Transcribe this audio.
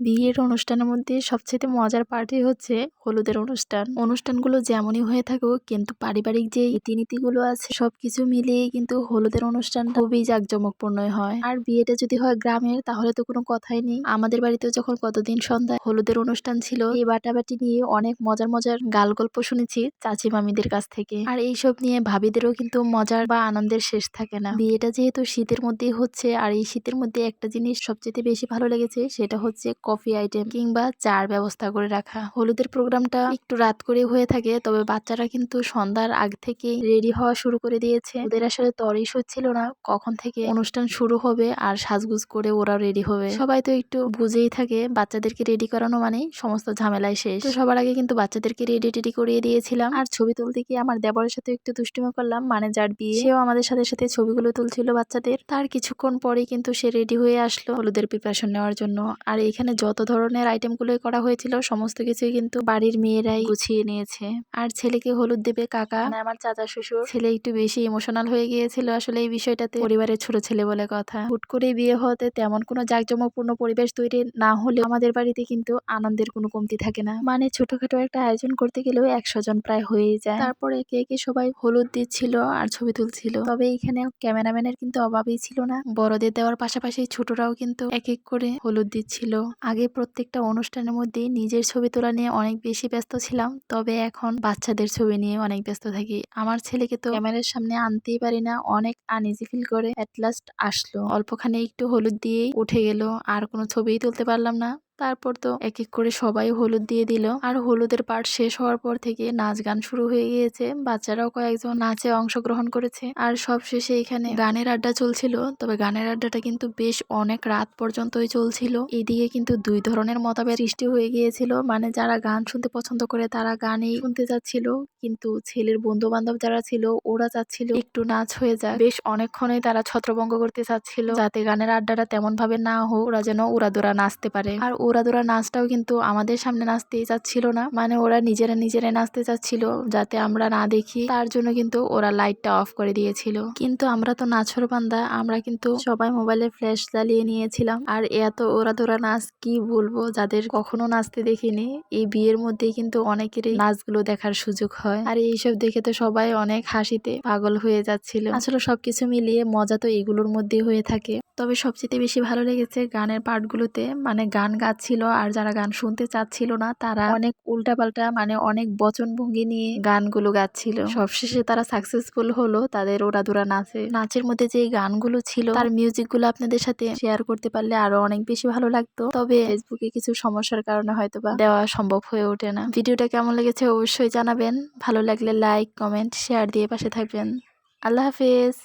বিয়ের অনুষ্ঠানের মধ্যে সবচেয়ে মজার পার্টি হচ্ছে হলুদের অনুষ্ঠান। অনুষ্ঠানগুলো যেমনই হয়ে থাকুক, কিন্তু পারিবারিক যে রীতিনীতিগুলো আছে, সবকিছু মিলিয়ে কিন্তু হলুদের অনুষ্ঠান খুবই জাঁকজমকপূর্ণই হয়। আর বিয়েটা যদি হয় গ্রামের, তাহলে তো কোনো কথাই নেই। আমাদের বাড়িতেও যখন কতদিন সন্ধ্যায় হলুদের অনুষ্ঠান ছিল, এই বাটাবাটি নিয়ে অনেক মজার মজার গাল গল্প শুনেছি চাচি মামিদের কাছ থেকে। আর এইসব নিয়ে ভাবিদেরও কিন্তু মজার বা আনন্দের শেষ থাকে না। বিয়েটা যেহেতু শীতের মধ্যেই হচ্ছে, আর এই শীতের মধ্যে একটা জিনিস সবচেয়ে বেশি ভালো লেগেছে, সেটা হচ্ছে কফি আইটেম কিংবা চার ব্যবস্থা করে রাখা। হলুদের প্রোগ্রামটা একটু রাত করে হয়ে থাকে, তবে বাচ্চারা কিন্তু সন্ধ্যার আগ থেকে রেডি হওয়া শুরু করে দিয়েছে। ওদের আসলে তরিস হচ্ছিল না, কখন থেকে অনুষ্ঠান শুরু হবে আর সাজগুজ করে ওরা রেডি হবে। সবাই তো একটু বুঝেই থাকে, বাচ্চাদেরকে রেডি করানো মানে সমস্ত ঝামেলায় শেষ। সবার আগে কিন্তু বাচ্চাদেরকে রেডি টেডি করিয়ে দিয়েছিলাম। আর ছবি তুলতে গিয়ে আমার দেবরের সাথে একটু দুষ্টুমি করলাম মানে যার বিয়ে। সেও আমাদের সাথে সাথে ছবিগুলো তুলছিল বাচ্চাদের। তার কিছুক্ষণ পরেই কিন্তু সে রেডি হয়ে আসলো হলুদের প্রিপারেশন নেওয়ার জন্য। আর এখানে যত ধরনের আইটেমগুলোই করা হয়েছিল, সমস্ত কিছুই কিন্তু বাড়ির মেয়েরাই গুছিয়ে নিয়েছে। আর ছেলেকে হলুদ দেবে কাকা। মানে আমার চাচা শ্বশুর। ছেলে একটু বেশি ইমোশনাল হয়ে গিয়েছিল আসলে এই বিষয়টাতে। পরিবারের ছোট ছেলে বলে কথা। হুট করে বিয়ে হতে তেমন কোনো জাঁকজমকপূর্ণ পরিবেশ তৈরি না হলে আমাদের বাড়িতে কিন্তু আনন্দের কোনো কমতি থাকে না। মানে ছোটখাটো একটা আয়োজন করতে গেলেও একশো জন প্রায় হয়েই যায়। তারপরে একে একে সবাই হলুদ দিচ্ছিল আর ছবি তুলছিল। তবে এখানে ক্যামেরাম্যানের কিন্তু অভাবই ছিল না। বড়দের দেওয়ার পাশাপাশি ছোটরাও কিন্তু এক এক করে হলুদ দিচ্ছিল। আগে প্রত্যেকটা অনুষ্ঠানের মধ্যে নিজের ছবি তোলা নিয়ে অনেক বেশি ব্যস্ত ছিলাম, তবে এখন বাচ্চাদের ছবি নিয়ে অনেক ব্যস্ত থাকি। আমার ছেলেকে তো ক্যামেরার সামনে আনতেই পারি না, অনেক আনইজি ফিল করে। অ্যাট লাস্ট আসলো। অল্পখানে একটু হলুদ দিয়ে উঠে গেল, আর কোনো ছবিই তুলতে পারলাম না। তারপর তো এক এক করে সবাই হলুদ দিয়ে দিল। আর হলুদের পার্ট শেষ হওয়ার পর থেকে নাচ গান শুরু হয়ে গিয়েছে। বাচ্চারাও কয়েকজন নাচে অংশগ্রহণ করেছে। আর সব শেষে এখানে গানের আড্ডা চলছিল। তবে গানের আড্ডাটা কিন্তু বেশ অনেক রাত পর্যন্তই চলছিল। এদিকে কিন্তু দুই ধরনের মতাবের সৃষ্টি হয়ে গিয়েছিল। মানে যারা গান শুনতে পছন্দ করে তারা গানই শুনতে যাচ্ছিল কিন্তু ছেলের বন্ধু বান্ধব যারা ছিল, ওরা চাচ্ছিল একটু নাচ হয়ে যায় বেশ অনেকক্ষণই তারা ছত্রভঙ্গ করতে চাচ্ছিল। যাতে গানের আড্ডাটা তেমন ভাবে না হোক, ওরা যেন ওরা উড়াদোড়া নাচতে পারে। আর ওরাদোরা নাচটাও কিন্তু আমাদের সামনে নাচতেই চাচ্ছিল না। মানে ওরা নিজেরা নিজেরা নাচতে চাচ্ছিল যাতে আমরা না দেখি। তার জন্য কিন্তু ওরা লাইটটা অফ করে দিয়েছিল। কিন্তু আমরা তো নাছর বান্দা, আমরা কিন্তু সবাই মোবাইলে ফ্ল্যাশ জ্বালিয়ে নিয়েছিলাম। আর এত ওরা ওরাদোরা নাচ কি বলব, যাদের কখনো নাচতে দেখিনি, এই বিয়ের মধ্যে কিন্তু অনেকেরই নাচগুলো দেখার সুযোগ হয়। আর এইসব দেখে তো সবাই অনেক হাসিতে পাগল হয়ে যাচ্ছিল। আসলে সবকিছু মিলিয়ে মজা তো এগুলোর মধ্যেই হয়ে থাকে। তবে সবচেয়ে বেশি ভালো লেগেছে গানের পার্টগুলোতে। মানে গান গাচ্ছিল আর যারা গান শুনতে চাচ্ছিল না, তারা অনেক উল্টাপাল্টা মানে অনেক বচনভঙ্গি নিয়ে গানগুলো গাচ্ছিল। সবশেষে তারা সাকসেসফুল হলো তাদের ওরা ওরাদুরা নাচে। নাচের মধ্যে যে গানগুলো ছিল, তার মিউজিকগুলো আপনাদের সাথে শেয়ার করতে পারলে আরও অনেক বেশি ভালো লাগতো। তবে ফেসবুকে কিছু সমস্যার কারণে হয়তো বা দেওয়া সম্ভব হয়ে ওঠে না। ভিডিওটা কেমন লেগেছে অবশ্যই জানাবেন। ভালো লাগলে লাইক কমেন্ট শেয়ার দিয়ে পাশে থাকবেন। আল্লাহ হাফিজ।